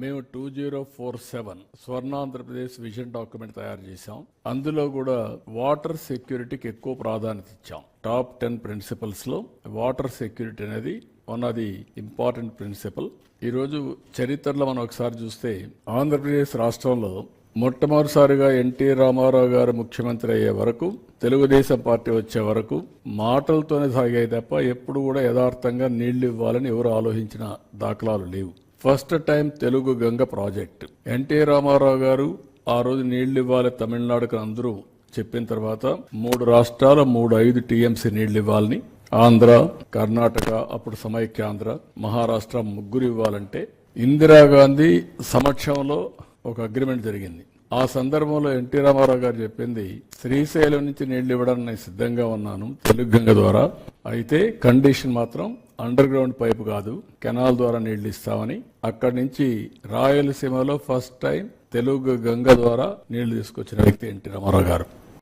మేము two zero four seven స్వర్ణాంధ్రప్రదేశ్ vision document తయారు చేశాం. అందులో కూడా వాటర్ సెక్యూరిటీకి ఎక్కువ ప్రాధాన్యత ఇచ్చాం. టాప్ టెన్ ప్రిన్సిపల్స్లో వాటర్ సెక్యూరిటీ అనేది one of the important principle ఈరోజు చరిత్రలో మనం ఒకసారి చూస్తే ఆంధ్రప్రదేశ్ రాష్ట్రంలో మొట్టమొదటిసారిగా ఎన్టీ రామారావు గారు ముఖ్యమంత్రి అయ్యే వరకు తెలుగుదేశం పార్టీ వచ్చే వరకు మాటలతోనే సాగాయి తప్ప ఎప్పుడు కూడా యథార్థంగా నీళ్ళు ఇవ్వాలని ఎవరు ఆలోచించిన దాఖలాలు లేవు. First time Telugu Ganga project. NT Rama Rao గారు ఆ రోజు నీళ్ళు ఇవ్వాలి తమిళనాడుకు అందరూ చెప్పిన తర్వాత మూడు రాష్ట్రాల మూడు ఐదు టీఎంసీ నీళ్ళు ఇవ్వాలని ఆంధ్ర కర్ణాటక అప్పుడు సమైక్యాంధ్ర మహారాష్ట్ర ముగ్గురు ఇవ్వాలంటే ఇందిరాగాంధీ సమక్షంలో ఒక అగ్రిమెంట్ జరిగింది. ఆ సందర్భంలో ఎన్టీ రామారావు గారు చెప్పింది శ్రీశైలం నుంచి నీళ్ళు ఇవ్వడానికి నేను సిద్ధంగా ఉన్నాను తెలుగు గంగ ద్వారా. అయితే కండిషన్ మాత్రం అండర్ గ్రౌండ్ పైపు కాదు కెనాల్ ద్వారా నీళ్ళు ఇస్తామని అక్కడి నుంచి రాయలసీమలో ఫస్ట్ టైం తెలుగు గంగ ద్వారా నీళ్ళు తీసుకొచ్చిన వ్యక్తి ఎన్టీ రామారావు గారు.